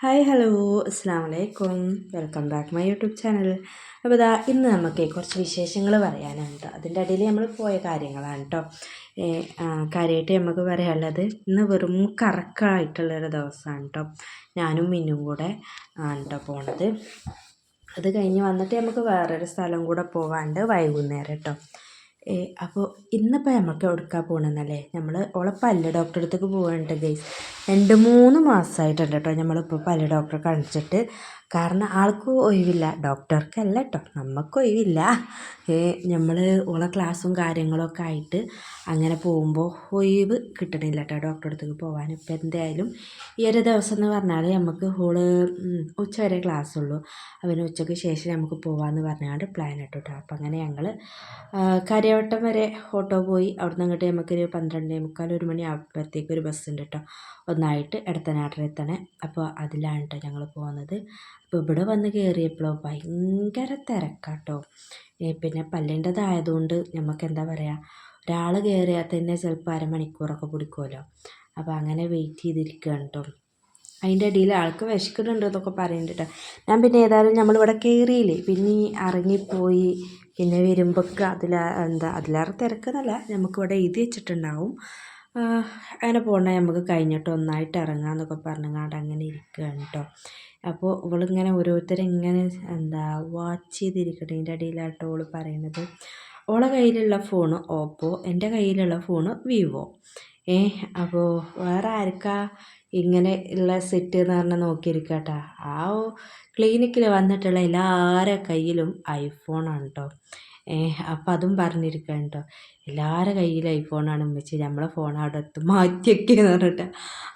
Hi hello അസ്സാം വലൈക്കും welcome back my YouTube channel അപ്പോൾ ഇതാ ഇന്ന് നമുക്ക് കുറച്ച് വിശേഷങ്ങൾ പറയാനാണ് കേട്ടോ അതിന്റെ ഇടയിൽ നമ്മൾ പോയ കാര്യങ്ങളാണ് കേട്ടോ കാര്യമായിട്ട് നമുക്ക് പറയാനുള്ളത് ഇന്ന് വെറും കറക്കായിട്ടുള്ളൊരു ദിവസമാണ് കേട്ടോ ഞാനും മിന്നും കൂടെ ആണ് പോണത്. അത് കഴിഞ്ഞ് വന്നിട്ട് നമുക്ക് വേറൊരു സ്ഥലം കൂടെ പോകാണ്ട് വൈകുന്നേരം കേട്ടോ അപ്പോൾ ഇന്നിപ്പോൾ നമുക്ക് എവിടേക്കാണ് പോകണമെന്നല്ലേ നമ്മൾ ഓളെ പല്ല് ഡോക്ടറെ അടുത്തേക്ക് പോകാനുണ്ട് ഗൈസ് രണ്ട് മൂന്ന് മാസമായിട്ടുണ്ട് കേട്ടോ നമ്മളിപ്പോൾ പല ഡോക്ടറെ കാണിച്ചിട്ട്. കാരണം ആൾക്ക് ഒഴിവില്ല. ഡോക്ടർക്കല്ല കേട്ടോ. നമുക്ക് ഒഴിവില്ല. നമ്മൾ ഉള്ള ക്ലാസ്സും കാര്യങ്ങളൊക്കെ ആയിട്ട് അങ്ങനെ പോകുമ്പോൾ ഒഴിവ് കിട്ടണില്ല കേട്ടോ ഡോക്ടറെ അടുത്തേക്ക് പോകാൻ ഇപ്പം എന്തായാലും ഈ ഒരു ദിവസം എന്ന് പറഞ്ഞാൽ നമുക്ക് ഹോൾ ഉച്ച വരെ ക്ലാസ് ഉള്ളൂ അവന് ഉച്ചയ്ക്ക് ശേഷം നമുക്ക് പോകാമെന്ന് പറഞ്ഞാണ്ട് പ്ലാൻ ഇട്ടു കേട്ടോ. അപ്പം അങ്ങനെ ഞങ്ങൾ കരയോട്ടം വരെ ഓട്ടോ പോയി. അവിടെ നിന്ന് അങ്ങോട്ട് നമുക്കൊരു പന്ത്രണ്ടേ മുക്കാൽ ഒരു മണി ആകുമ്പോഴത്തേക്ക് ഒരു ബസ് ഉണ്ട് കേട്ടോ ഒന്നായിട്ട് എടത്തനാട്ടിൽ തന്നെ അപ്പോൾ അതിലാണ് കേട്ടോ ഞങ്ങൾ പോകുന്നത് അപ്പോൾ ഇവിടെ വന്ന് കയറിയപ്പോഴോ ഭയങ്കര തിരക്കാട്ടോ. പിന്നെ പല്ലിന്റെതായതുകൊണ്ട് നമുക്ക് എന്താ പറയുക ഒരാൾ കയറിയാൽ തന്നെ ചിലപ്പോൾ അരമണിക്കൂറൊക്കെ പിടിക്കുമല്ലോ. അപ്പോൾ അങ്ങനെ വെയിറ്റ് ചെയ്തിരിക്കുകയാണ് കേട്ടോ അതിന്റെ ഇടയിൽ ആൾക്ക് വിശക്കുന്നുണ്ട് എന്നൊക്കെ പറയുന്നുണ്ട് ഞാൻ പിന്നെ ഏതായാലും നമ്മളിവിടെ കയറിയില്ലേ. പിന്നെ ഇറങ്ങിപ്പോയി പിന്നെ വരുമ്പോഴൊക്കെ അതിലാ എന്താ അതിലേറെ തിരക്കെന്നല്ല നമുക്കിവിടെ എഴുതി വെച്ചിട്ടുണ്ടാവും. അങ്ങനെ പോകണ്ട നമുക്ക് കഴിഞ്ഞിട്ട് ഒന്നായിട്ട് ഇറങ്ങാമെന്നൊക്കെ പറഞ്ഞങ്ങാണ്ട് അങ്ങനെ ഇരിക്കുകയാണ് കേട്ടോ അപ്പോൾ ഇവളിങ്ങനെ ഓരോരുത്തരിങ്ങനെ എന്താ വാച്ച് ചെയ്തിരിക്കണതിന്റെ ഇടയിലാട്ടോ ഓൾ പറയുന്നത് ഓളെ കയ്യിലുള്ള ഫോണ് ഓപ്പോ എന്റെ കയ്യിലുള്ള ഫോണ് വിവോ ഏ അപ്പോൾ വേറെ ആർക്കാ ഇങ്ങനെ ഉള്ള സെറ്റ് എന്ന് പറഞ്ഞാൽ നോക്കിയിരിക്കട്ടാ? ആ ക്ലിനിക്കിൽ വന്നിട്ടുള്ള എല്ലാവരുടെ കയ്യിലും ഐഫോണാണ് കേട്ടോ അപ്പം അതും പറഞ്ഞിരിക്കുകയാണ് കേട്ടോ എല്ലാവരുടെ കയ്യിൽ ഐഫോണാണ് ഉമ്മച്ചി. നമ്മളെ ഫോൺ അവിടെ എത്തും. മാറ്റിയൊക്കെയെന്ന് പറഞ്ഞിട്ട്.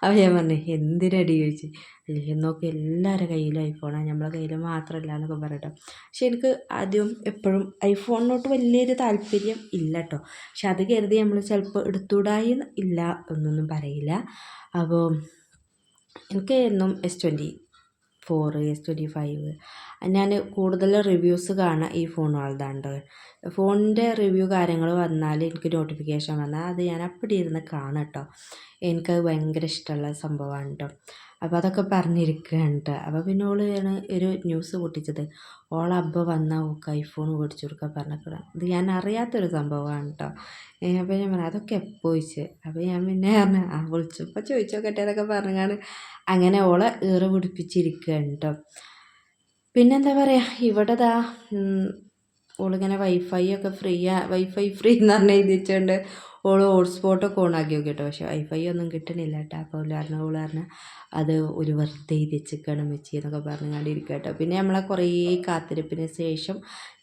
അപ്പോൾ ഞാൻ പറഞ്ഞു എന്തിനടി? ചോദിച്ചു. അല്ലെങ്കിൽ നോക്കി എല്ലാവരുടെ കയ്യിലും ഐഫോണാണ് നമ്മളെ കയ്യിൽ മാത്രമല്ല എന്നൊക്കെ പറയട്ടോ പക്ഷെ എനിക്ക് ആദ്യം എപ്പോഴും ഐഫോണിനോട്ട് വലിയൊരു താല്പര്യം ഇല്ല കേട്ടോ പക്ഷെ അത് കരുതി നമ്മൾ ചിലപ്പോൾ എടുത്തുകൂടായി ഇല്ല എന്നൊന്നും പറയില്ല. അപ്പോൾ എനിക്ക് എന്നും S twenty four S twenty five ഞാൻ കൂടുതൽ റിവ്യൂസ് കാണുക ഈ ഫോണുകളുടെ ഫോണിന്റെ റിവ്യൂ കാര്യങ്ങൾ വന്നാൽ എനിക്ക് നോട്ടിഫിക്കേഷൻ വന്നാൽ അത് ഞാൻ അപ്പടി ഇരുന്ന് കാണും കേട്ടോ എനിക്കത് ഭയങ്കര ഇഷ്ടമുള്ള സംഭവമാണ് കേട്ടോ അപ്പോൾ അതൊക്കെ പറഞ്ഞിരിക്കുകയാണ് അപ്പോൾ പിന്നെ ഓളാണ് ഒരു ന്യൂസ് പൊട്ടിച്ചത്. ഓളെ അബ്ബ വന്ന ഓക്ക് ഐഫോൺ മേടിച്ചു കൊടുക്കാൻ പറഞ്ഞിട്ട് ഇത്. ഞാൻ അറിയാത്തൊരു സംഭവമാണ് കേട്ടോ അപ്പോൾ ഞാൻ പറഞ്ഞു അതൊക്കെ എപ്പോൾ ചോദിച്ച്? അപ്പോൾ ഞാൻ പിന്നെ പറഞ്ഞു ആ വിളിച്ചപ്പോൾ ചോദിച്ചോക്കട്ടെ അതൊക്കെ പറഞ്ഞാണ് അങ്ങനെ ഓളെ ഏറെ പിടിപ്പിച്ചിരിക്കുകയാണ് കേട്ടോ പിന്നെന്താ പറയുക ഇവിടെ ദാ ഓളിങ്ങനെ വൈഫൈ ഒക്കെ ഫ്രീ വൈഫൈ ഫ്രീ എന്ന് പറഞ്ഞ് എഴുതിച്ചുകൊണ്ട് ഓൾ ഹോട്ട്സ്പോട്ടൊക്കെ ഓണാക്കി നോക്കി കേട്ടോ പക്ഷേ വൈഫൈ ഒന്നും കിട്ടണില്ല കേട്ടോ. അപ്പോൾ ഓൾ പറഞ്ഞ അത് ഒരു വെറുതെ ഇതിച്ചിക്കണം വെച്ച് എന്നൊക്കെ പറഞ്ഞുകൊണ്ട് ഇരിക്കുക കേട്ടോ. പിന്നെ നമ്മളെ കുറേ കാത്തിരിപ്പിന് ശേഷം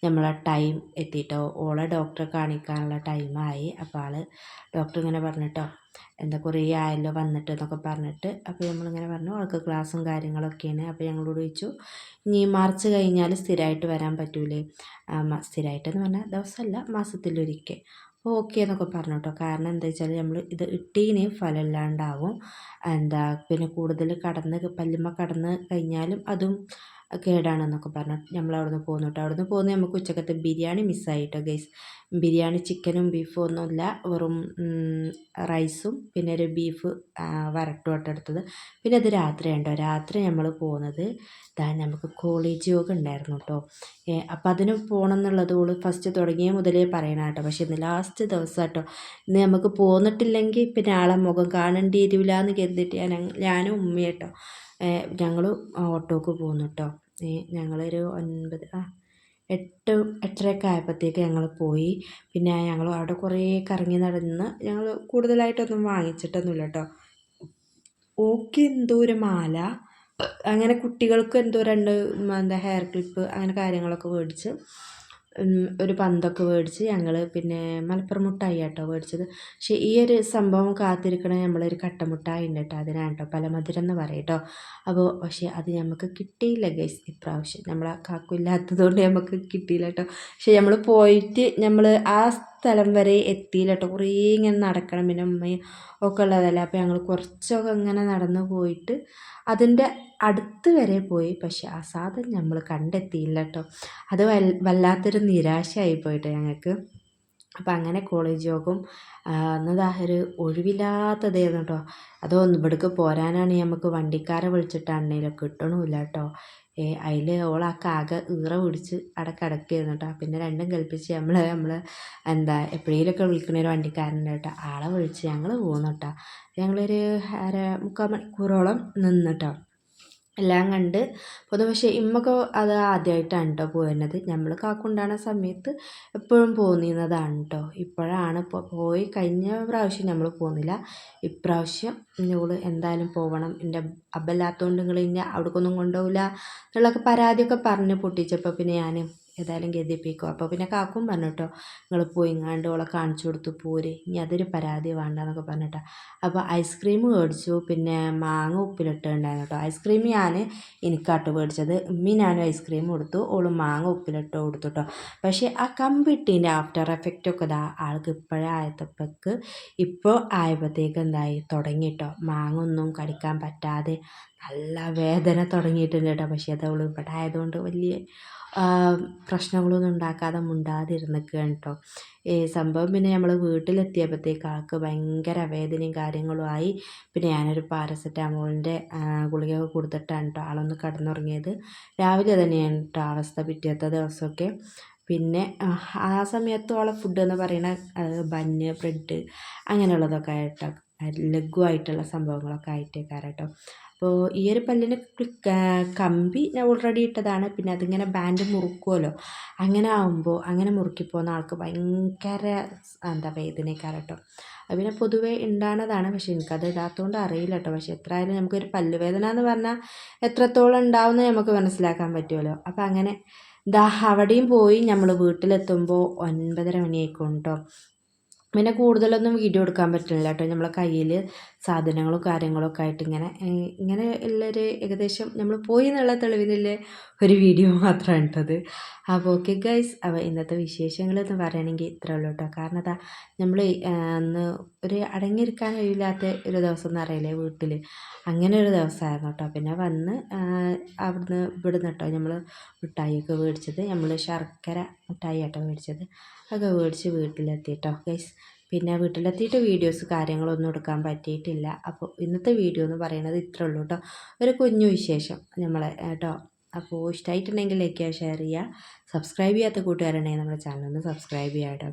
നമ്മളെ ടൈം എത്തിയിട്ടോ ഓളെ ഡോക്ടറെ കാണിക്കാനുള്ള ടൈമായി അപ്പോൾ ആൾ ഡോക്ടർ ഇങ്ങനെ പറഞ്ഞിട്ടോ എന്താ കുറേ ആയല്ലോ വന്നിട്ട് എന്നൊക്കെ പറഞ്ഞിട്ട് അപ്പോൾ നമ്മളിങ്ങനെ പറഞ്ഞു അവൾക്ക് ക്ലാസ്സും കാര്യങ്ങളൊക്കെയാണ്. അപ്പോൾ ഞങ്ങളോട് ചോദിച്ചു ഇനി മാർച്ച് കഴിഞ്ഞാൽ സ്ഥിരമായിട്ട് വരാൻ പറ്റൂലേ? സ്ഥിരമായിട്ടെന്ന് പറഞ്ഞാൽ ദിവസമല്ല മാസത്തിലൊരിക്കൽ ഓക്കെ എന്നൊക്കെ പറഞ്ഞു കേട്ടോ കാരണം എന്താ വെച്ചാൽ നമ്മൾ ഇത് ഇട്ടീന് ഫലമില്ലാണ്ടാവും എന്താ പിന്നെ കൂടുതൽ കടന്ന് പല്ലുമ്മ കടന്ന് കഴിഞ്ഞാലും അതും കേടാണെന്നൊക്കെ പറഞ്ഞു. നമ്മൾ അവിടെ നിന്ന് പോന്നു കേട്ടോ അവിടെ നിന്ന് പോകുന്ന നമുക്ക് ഉച്ചക്കത്തെ ബിരിയാണി മിസ്സായിട്ടോ ഗൈസ് ബിരിയാണി ചിക്കനും ബീഫും ഒന്നുമില്ല വെറും റൈസും പിന്നെ ഒരു ബീഫ് എടുത്തത്. പിന്നെ അത് രാത്രിയുണ്ടോ രാത്രി നമ്മൾ പോകുന്നത് ഇതാ നമുക്ക് കോളേജ് യോഗ ഉണ്ടായിരുന്നു കേട്ടോ അപ്പം അതിന് പോകണം എന്നുള്ളത് ഓൾ ഫസ്റ്റ് തുടങ്ങിയ മുതലേ പറയണം കേട്ടോ. പക്ഷേ ഇന്ന് ലാസ്റ്റ് ദിവസം കേട്ടോ ഇന്ന് നമുക്ക് പോന്നിട്ടില്ലെങ്കിൽ പിന്നെ ആളെ മുഖം കാണേണ്ടി ഇരുവില്ല എന്ന് കരുതിയിട്ട് ഞാൻ ഞാനും ഉമ്മയേട്ടോ ഞങ്ങൾ ഓട്ടോക്ക് പോന്നു കേട്ടോ ഞങ്ങളൊരു ഒൻപത് ആ എട്ട് എട്ടരയൊക്കെ ആയപ്പോഴത്തേക്ക് ഞങ്ങൾ പോയി. പിന്നെ ഞങ്ങൾ അവിടെ കുറേ കറങ്ങി നടന്ന് ഞങ്ങൾ കൂടുതലായിട്ടൊന്നും വാങ്ങിച്ചിട്ടൊന്നുമില്ല കേട്ടോ ഓക്കെ എന്തോ ഒരു മാല അങ്ങനെ കുട്ടികൾക്ക് എന്തോ രണ്ട് എന്താ ഹെയർ ക്ലിപ്പ് അങ്ങനെ കാര്യങ്ങളൊക്കെ മേടിച്ച് ഒരു പന്തൊക്കെ മേടിച്ച് ഞങ്ങൾ പിന്നെ മലപ്പുറം മുട്ടായി കേട്ടോ മേടിച്ചത് പക്ഷേ ഈ ഒരു സംഭവം കാത്തിരിക്കണ നമ്മളൊരു കട്ട മുട്ടായി ഉണ്ട് കേട്ടോ അതിനാണ് കേട്ടോ പലമധുരം എന്ന് പറയും കേട്ടോ അപ്പോൾ പക്ഷേ അത് നമുക്ക് കിട്ടിയില്ല ഗൈസ് ഇപ്രാവശ്യം. നമ്മളെ കാക്കില്ലാത്തത് കൊണ്ട് നമുക്ക് കിട്ടിയില്ല കേട്ടോ പക്ഷേ നമ്മൾ പോയിട്ട് നമ്മൾ ആ സ്ഥലം വരെ എത്തിയില്ല കേട്ടോ കുറേ ഇങ്ങനെ നടക്കണം പിന്നെ ഉമ്മയും ഒക്കെ ഉള്ളതല്ല. അപ്പോൾ ഞങ്ങൾ കുറച്ചൊക്കെ ഇങ്ങനെ നടന്നു പോയിട്ട് അതിന്റെ അടുത്ത് വരെ പോയി. പക്ഷെ ആ സാധനം നമ്മൾ കണ്ടെത്തിയില്ല കേട്ടോ അത് വല്ലാത്തൊരു നിരാശയായി പോയിട്ട് ഞങ്ങൾക്ക്. അപ്പം അങ്ങനെ കോളേജ് യോഗം എന്നതാ ഒരു ഒഴിവില്ലാത്തതായിരുന്നു കേട്ടോ അതോ ഇവിടേക്ക് പോരാനാണ് നമുക്ക് വണ്ടിക്കാരെ വിളിച്ചിട്ടാണെങ്കിലും കിട്ടണമില്ല കേട്ടോ അതിൽ ഓളാക്ക ആകെ ഈറ പിടിച്ച് അടക്കടക്കായിരുന്നു കേട്ടോ പിന്നെ രണ്ടും കൽപ്പിച്ച് നമ്മൾ നമ്മൾ എന്താ എപ്പോഴേലൊക്കെ വിളിക്കുന്ന ഒരു വണ്ടിക്കാരന്റെ കേട്ടോ. ആളെ വിളിച്ച് ഞങ്ങൾ പോകുന്നു കേട്ടോ ഞങ്ങളൊരു അര മുക്കാൽ മണിക്കൂറോളം നിന്ന് കേട്ടോ എല്ലാം കണ്ട് പോന്നു പക്ഷേ ഇമ്മക്ക് അത് ആദ്യമായിട്ടാണ് കേട്ടോ പോരുന്നത്. നമ്മൾ കാക്കുണ്ടാകുന്ന സമയത്ത് എപ്പോഴും പോന്നിരുന്നതാണ് കേട്ടോ ഇപ്പോഴാണ് ഇപ്പോൾ പോയി കഴിഞ്ഞ പ്രാവശ്യം നമ്മൾ പോകുന്നില്ല ഇപ്രാവശ്യം ഞങ്ങൾ എന്തായാലും പോകണം എന്റെ അബ്ബല്ലാത്തതുകൊണ്ട് നിങ്ങൾ ഇന്നെ അവിടേക്കൊന്നും കൊണ്ടുപോകില്ല എന്നുള്ളൊക്കെ പരാതിയൊക്കെ പറഞ്ഞ് പൊട്ടിച്ചപ്പോൾ പിന്നെ ഞാൻ ഏതായാലും ഗതിപ്പിക്കും. അപ്പോൾ പിന്നെ കാക്കും പറഞ്ഞു കേട്ടോ നിങ്ങൾ പോയി ഇങ്ങാണ്ട് ഓളെ കാണിച്ചു കൊടുത്തു പോര്. ഇനി അതൊരു പരാതി വേണ്ട എന്നൊക്കെ പറഞ്ഞിട്ടോ അപ്പോൾ ഐസ്ക്രീം മേടിച്ചു പിന്നെ മാങ്ങ ഉപ്പിലിട്ടുണ്ടായിരുന്നു കേട്ടോ ഐസ്ക്രീം ഞാൻ എനിക്കാട്ടോ മേടിച്ചത്. ഉമ്മി ഞാനും ഐസ്ക്രീം കൊടുത്തു ഓൾ മാങ്ങ ഉപ്പിലിട്ട് കൊടുത്തു കേട്ടോ പക്ഷേ ആ കമ്പിട്ടീന്റെ ആഫ്റ്റർ എഫക്റ്റ് ഒക്കെ ഇതാ ആൾക്ക് ഇപ്പോഴേ ആയത്തപ്പക്ക് ഇപ്പോൾ ആയപ്പോഴത്തേക്ക് എന്തായി? തുടങ്ങിട്ടോ മാങ്ങ ഒന്നും കടിക്കാൻ പറ്റാതെ നല്ല വേദന തുടങ്ങിയിട്ടുണ്ട് കേട്ടോ പക്ഷേ അത് അവൾ ഇവിടെ ആയതുകൊണ്ട് വലിയ പ്രശ്നങ്ങളൊന്നും ഉണ്ടാക്കാതെ മുണ്ടാതിരുന്നിക്കുകയാണ് കേട്ടോ. ഈ സംഭവം പിന്നെ നമ്മൾ വീട്ടിലെത്തിയപ്പോഴത്തേക്ക് ആൾക്ക് ഭയങ്കര വേദനയും കാര്യങ്ങളും ആയി. പിന്നെ ഞാനൊരു പാരസെറ്റാമോളിന്റെ ഗുളികയൊക്കെ കൊടുത്തിട്ടാണ് കേട്ടോ ആളൊന്ന് കിടന്നുറങ്ങിയത്. രാവിലെ തന്നെയാണ് കേട്ടോ അവസ്ഥ പിറ്റേത്തെ ദിവസമൊക്കെ. പിന്നെ ആ സമയത്തോളം ഫുഡ് എന്ന് പറയുന്ന ബന്ന് ബ്രെഡ് അങ്ങനെയുള്ളതൊക്കെ ആയിട്ടോ ലഘുവായിട്ടുള്ള സംഭവങ്ങളൊക്കെ ആയിട്ടേക്കാരം കേട്ടോ അപ്പോൾ ഈ ഒരു പല്ലിന് കമ്പി ഞാൻ ഓൾറെഡി ഇട്ടതാണ്. പിന്നെ അതിങ്ങനെ ബാൻഡ് മുറുക്കുമല്ലോ അങ്ങനെ ആകുമ്പോൾ അങ്ങനെ മുറുക്കിപ്പോകുന്ന ആൾക്ക് ഭയങ്കര എന്താ വേദനയ്ക്കാരം കേട്ടോ അത് പിന്നെ പൊതുവേ ഉണ്ടാകുന്നതാണ് പക്ഷെ എനിക്കത് ഇടാത്തതുകൊണ്ട് അറിയില്ല കേട്ടോ പക്ഷെ എത്ര ആയാലും നമുക്കൊരു പല്ലുവേദന എന്ന് പറഞ്ഞാൽ എത്രത്തോളം ഉണ്ടാവുമെന്ന് നമുക്ക് മനസ്സിലാക്കാൻ പറ്റുമല്ലോ അപ്പോൾ അങ്ങനെ ദാ അവിടെയും പോയി. നമ്മൾ വീട്ടിലെത്തുമ്പോൾ ഒൻപതര മണിയായിക്കോട്ടോ കേട്ടോ പിന്നെ കൂടുതലൊന്നും വീഡിയോ എടുക്കാൻ പറ്റുന്നില്ല കേട്ടോ. നമ്മളെ കയ്യിൽ സാധനങ്ങളും കാര്യങ്ങളൊക്കെ ആയിട്ട് ഇങ്ങനെ ഇങ്ങനെ ഉള്ളൊരു ഏകദേശം നമ്മൾ പോയി എന്നുള്ള തെളിവിലുള്ള ഒരു വീഡിയോ മാത്രമാണ് ഇട്ടത്. അപ്പോൾ ഓക്കെ ഗൈസ് അപ്പോൾ ഇന്നത്തെ വിശേഷങ്ങൾ എന്ന് പറയുകയാണെങ്കിൽ ഇത്രേ ഉള്ളൂ കേട്ടോ. കാരണം അതാ നമ്മൾ അന്ന് ഒരു അടങ്ങിയിരിക്കാൻ കഴിയില്ലാത്ത ഒരു ദിവസം എന്ന് അറിയില്ലേ വീട്ടിൽ അങ്ങനെ ഒരു ദിവസമായിരുന്നു കേട്ടോ. പിന്നെ വന്ന് അവിടുന്ന് ഇവിടുന്ന് കേട്ടോ നമ്മൾ മിഠായിയൊക്കെ മേടിച്ചത്. നമ്മൾ ശർക്കര മിഠായി കേട്ടോ മേടിച്ചത്. അതൊക്കെ മേടിച്ച് വീട്ടിലെത്തി കേട്ടോ ഗൈസ് പിന്നെ വീട്ടിലെത്തിയിട്ട് വീഡിയോസ് കാര്യങ്ങളൊന്നും എടുക്കാൻ പറ്റിയിട്ടില്ല. അപ്പോൾ ഇന്നത്തെ വീഡിയോ എന്ന് പറയുന്നത് ഇത്രേ ഉള്ളൂ കേട്ടോ ഒരു കുഞ്ഞു വിശേഷം നമ്മളെ കേട്ടോ അപ്പോൾ ഇഷ്ടമായിട്ടുണ്ടെങ്കിൽ ലൈക്ക് ചെയ്യുക ഷെയർ ചെയ്യുക. സബ്സ്ക്രൈബ് ചെയ്യാത്ത കൂട്ടുകാരുണ്ടെങ്കിൽ നമ്മുടെ ചാനൽ ഒന്ന് സബ്സ്ക്രൈബ് ചെയ്യുക കേട്ടോ